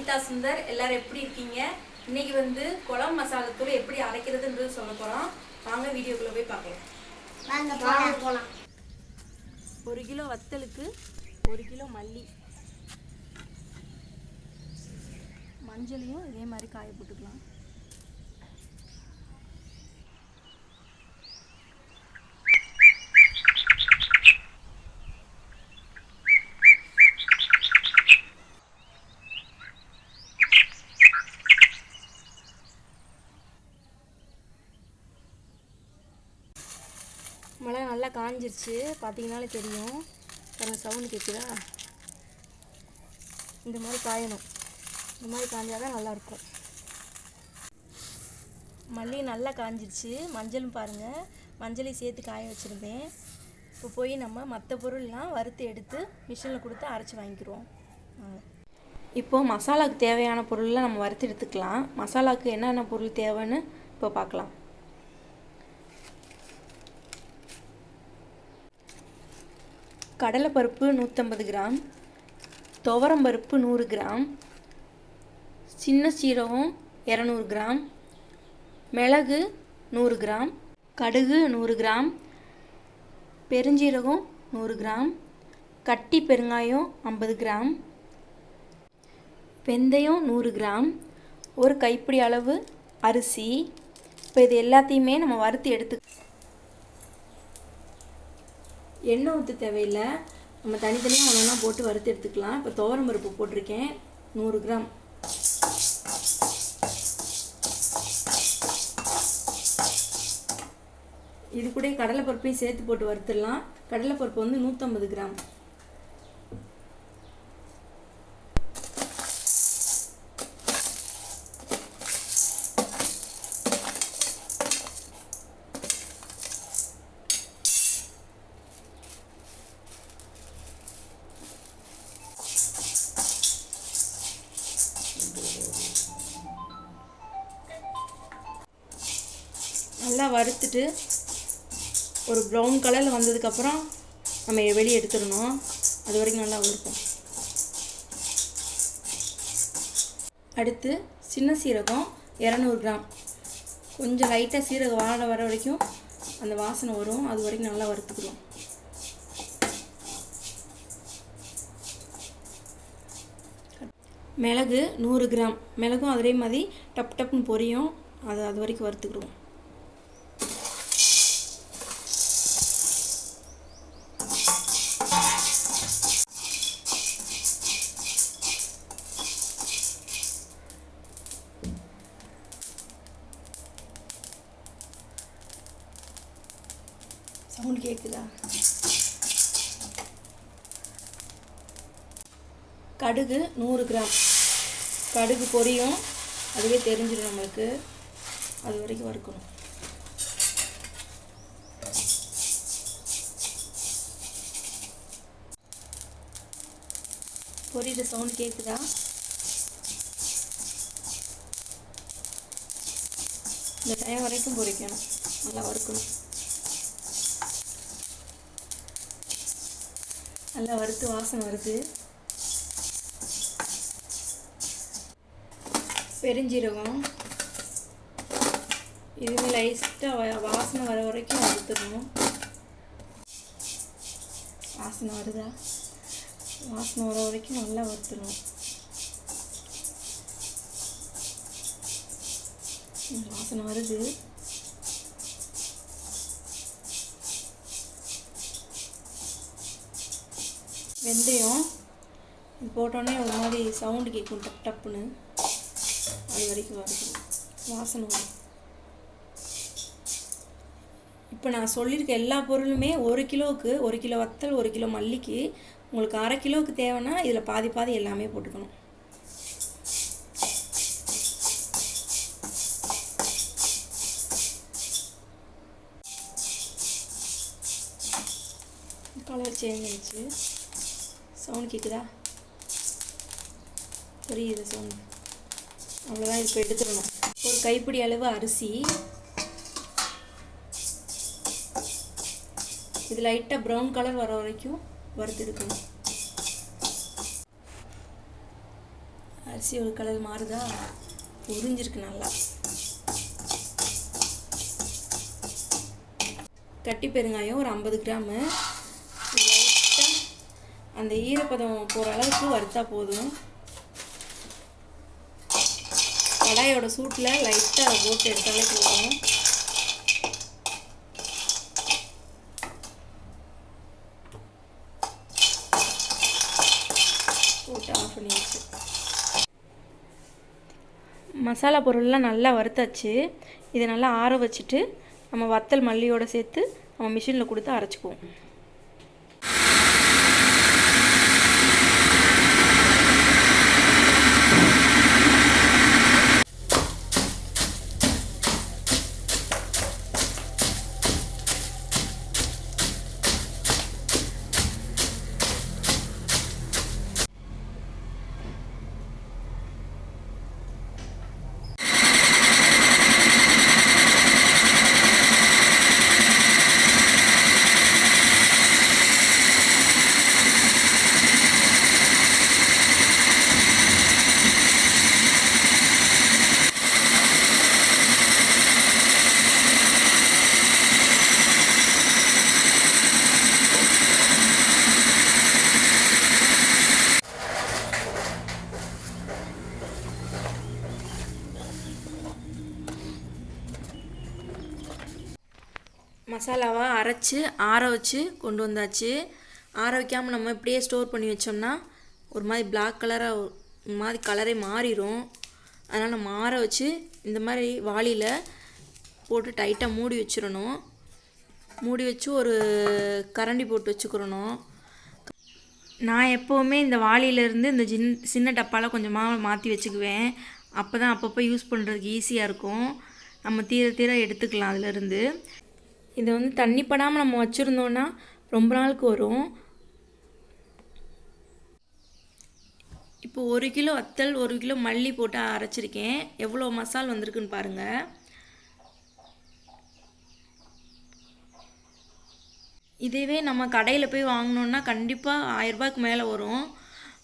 கவிதா சுந்தர் எல்லாரும் எப்படி இருக்கீங்க? இன்னைக்கு வந்து குழம்பு மசாலாத்தூள் எப்படி அரைக்கிறதுன்றது சொல்ல போறோம். வாங்க வீடியோக்குள்ள போய் பார்க்கலாம். ஒரு கிலோ வத்தலுக்கு ஒரு கிலோ மல்லி. மஞ்சளையும் இதே மாதிரி காய போட்டுக்கலாம். மழை நல்லா காஞ்சிருச்சு. பார்த்தீங்கனாலே தெரியும். பாருங்கள் சவுண்டு கேட்குதா இந்த மாதிரி காயணும். இந்த மாதிரி காய்ஞ்சால் தான் நல்லாயிருக்கும். மல்லி நல்லா காஞ்சிருச்சு. மஞ்சளும் பாருங்கள் மஞ்சளையும் சேர்த்து காய வச்சுருந்தேன். இப்போ போய் நம்ம மற்ற பொருள்லாம் வறுத்து எடுத்து மிஷினில் கொடுத்து அரைச்சி வாங்கிக்கிறோம். இப்போது மசாலாவுக்கு தேவையான பொருள்லாம் நம்ம வறுத்து எடுத்துக்கலாம். மசாலாவுக்கு என்னென்ன பொருள் தேவைன்னு இப்போ பார்க்கலாம். கடலைப்பருப்பு நூற்றம்பது கிராம் துவரம்பருப்பு நூறு கிராம் சின்ன சீரகம் இரநூறு கிராம் மிளகு நூறு கிராம் கடுகு நூறு கிராம் பெருஞ்சீரகம் நூறு கிராம் கட்டி பெருங்காயம் ஐம்பது கிராம் வெந்தயம் நூறு கிராம் ஒரு கைப்பிடி அளவு அரிசி. இப்போ இது எல்லாத்தையுமே நம்ம வறுத்து எடுத்து எண்ணெய் ஊற்ற தேவையில்லை. நம்ம தனித்தனியாக ஒன்றா போட்டு வறுத்து எடுத்துக்கலாம். இப்போ துவரம் பருப்பு போட்டிருக்கேன். நூறு கிராம். இது கூட கடலைப்பருப்பையும் சேர்த்து போட்டு வறுத்துடலாம். கடலைப்பருப்பு வந்து நூற்றம்பது கிராம். வறுத்துட்டு ஒரு ப்ரௌன் கலரில் வந்ததுக்கப்புறம் நம்ம வெளியே எடுத்துடணும். அது வரைக்கும் நல்லா வறுப்போம் அடுத்து சின்ன சீரகம் இரநூறு கிராம். கொஞ்சம் லைட்டாக சீரகம் வாட வர வரைக்கும் அந்த வாசனை வரும். அது வரைக்கும் நல்லா வறுத்துக்கிறோம் மிளகு நூறு கிராம். மிளகும் அதே மாதிரி டப் டப்னு பொரியும். அது அது வரைக்கும் வறுத்துக்கிடுவோம். கேட்குதா கடுகு நூறு கிராம். கடுகு பொரியும். அதுவே தெரிஞ்சிடும் நம்மளுக்கு. அது வரைக்கும் வறுக்கணும். பொரியிற சவுண்ட் கேட்குதா இந்த டைம் வரைக்கும் பொரிக்கணும். நல்லா வறுக்கணும். நல்லா வறுத்து வாசனை வருது. பெருஞ்சீரகம். இதுவே லைட்டாக வாசனை வர வரைக்கும் வறுத்துக்கணும். வாசனை வருதா? வாசனை வர வரைக்கும் நல்லா வறுத்துடும் வாசனை வருது. வெந்தயம். இது போட்டோன்னே ஒரு மாதிரி சவுண்டு கேட்கும் டப் டப்புன்னு. அது வரைக்கும் வரைக்கும் வாசனை வரும். இப்போ நான் சொல்லியிருக்க எல்லா பொருளுமே ஒரு கிலோவுக்கு ஒரு கிலோ வத்தல் ஒரு கிலோ மல்லிக்கு உங்களுக்கு அரை கிலோவுக்கு தேவைன்னா இதில் பாதி பாதி எல்லாமே போட்டுக்கணும். கலர் சேஞ்ச் ஆயிடுச்சு. சவுண்ட் கேட்குதா புரியுது சவுண்ட் அவ்வளோதான் இப்போ எடுத்துடணும். ஒரு கைப்பிடி அளவு அரிசி. இது லைட்டாக ப்ரௌன் கலர் வர வரைக்கும் வறுத்து எடுக்கணும். ஒரு கலர் மாறுதா? உறிஞ்சிருக்கு நல்லா. கட்டி பெருங்காயம் ஒரு ஐம்பது கிராமு. அந்த ஈரப்பதம் போகிற அளவுக்கு வறுத்தா போதும். கடாயோட சூட்டில் லைட்டாக போட்டு எடுத்தாலே போதும். போட்டு ஆஃப் பண்ணியாச்சு. மசாலா பொருள்லாம் நல்லா வறுத்தாச்சு. இதை நல்லா ஆற வச்சுட்டு நம்ம வத்தல் மல்லியோடு சேர்த்து நம்ம மிஷினில் கொடுத்து அரைச்சிக்குவோம். மசாலாவை அரைச்சி ஆற வச்சு கொண்டு வந்தாச்சு. ஆற வைக்காமல் நம்ம இப்படியே ஸ்டோர் பண்ணி வச்சோம்னா ஒரு மாதிரி பிளாக் கலராக ஒரு மாதிரி கலரே மாறிடும் அதனால் நம்ம ஆற வச்சு இந்த மாதிரி வாளியில் போட்டு டைட்டாக மூடி வச்சிடணும். மூடி வச்சு ஒரு கரண்டி போட்டு வச்சுக்கிறணும். நான் எப்போவுமே இந்த வாளியிலேருந்து இந்த ஜின் சின்ன டப்பாவில் கொஞ்சமாக மாற்றி வச்சுக்குவேன். அப்போ தான் அப்பப்போ யூஸ் பண்ணுறதுக்கு ஈஸியாக இருக்கும். நம்ம தீர தீர எடுத்துக்கலாம் அதிலேருந்து இதை வந்து தண்ணி படாமல் நம்ம வச்சுருந்தோன்னா ரொம்ப நாளுக்கு வரும். இப்போ ஒரு கிலோ வத்தல் ஒரு கிலோ மல்லி போட்டு அரைச்சிருக்கேன். எவ்வளோ மசால் வந்திருக்குன்னு பாருங்கள் இதுவே நம்ம கடையில் போய் வாங்கினோன்னா கண்டிப்பாக ஆயிரரூபாய்க்கு மேலே வரும்.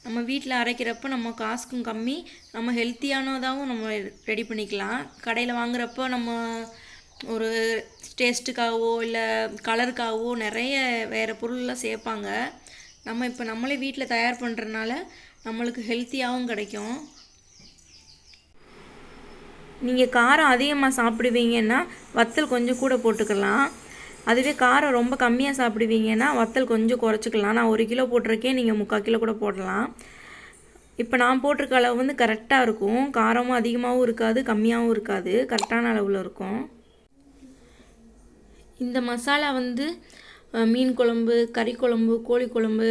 நம்ம வீட்டில் அரைக்கிறப்ப நம்ம காசுக்கும் கம்மி. நம்ம ஹெல்த்தியானதாகவும் நம்ம ரெடி பண்ணிக்கலாம். கடையில் வாங்குறப்போ நம்ம ஒரு டேஸ்ட்டுக்காகவோ இல்லை கலருக்காகவோ நிறைய வேறு பொருள்லாம் சேர்ப்பாங்க. நம்ம இப்போ நம்மளே வீட்டில் தயார் பண்ணுறதுனால நம்மளுக்கு ஹெல்த்தியாகவும் கிடைக்கும். நீங்கள் காரம் அதிகமாக சாப்பிடுவீங்கன்னா வத்தல் கொஞ்சம் கூட போட்டுக்கலாம். அதுவே காரம் ரொம்ப கம்மியாக சாப்பிடுவீங்கன்னா வத்தல் கொஞ்சம் குறைச்சிக்கலாம். நான் ஒரு கிலோ போட்டிருக்கேன் நீங்கள் முக்கால் கிலோ கூட போடலாம். இப்போ நான் போட்டிருக்க அளவு வந்து கரெக்டாக இருக்கும். காரமும் அதிகமாகவும் இருக்காது கம்மியாகவும் இருக்காது. கரெக்டான அளவில் இருக்கும். இந்த மசாலா வந்து மீன் குழம்பு கறி குழம்பு கோழி குழம்பு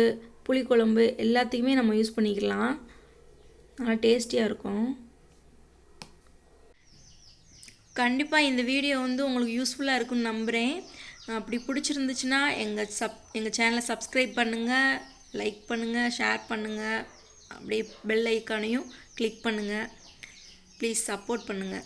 புளிக்குழம்பு எல்லாத்துக்குமே நம்ம யூஸ் பண்ணிக்கலாம். நல்லா டேஸ்டியாக இருக்கும். கண்டிப்பாக இந்த வீடியோ வந்து உங்களுக்கு யூஸ்ஃபுல்லாக இருக்கும்னு நம்புகிறேன் அப்படி பிடிச்சிருந்துச்சுன்னா எங்கள் சப் எங்கள் சேனலை சப்ஸ்கிரைப் பண்ணுங்கள் லைக் பண்ணுங்கள் ஷேர் பண்ணுங்கள் அப்படியே பெல் ஐக்கானையும் கிளிக் பண்ணுங்கள் ப்ளீஸ் சப்போர்ட் பண்ணுங்கள்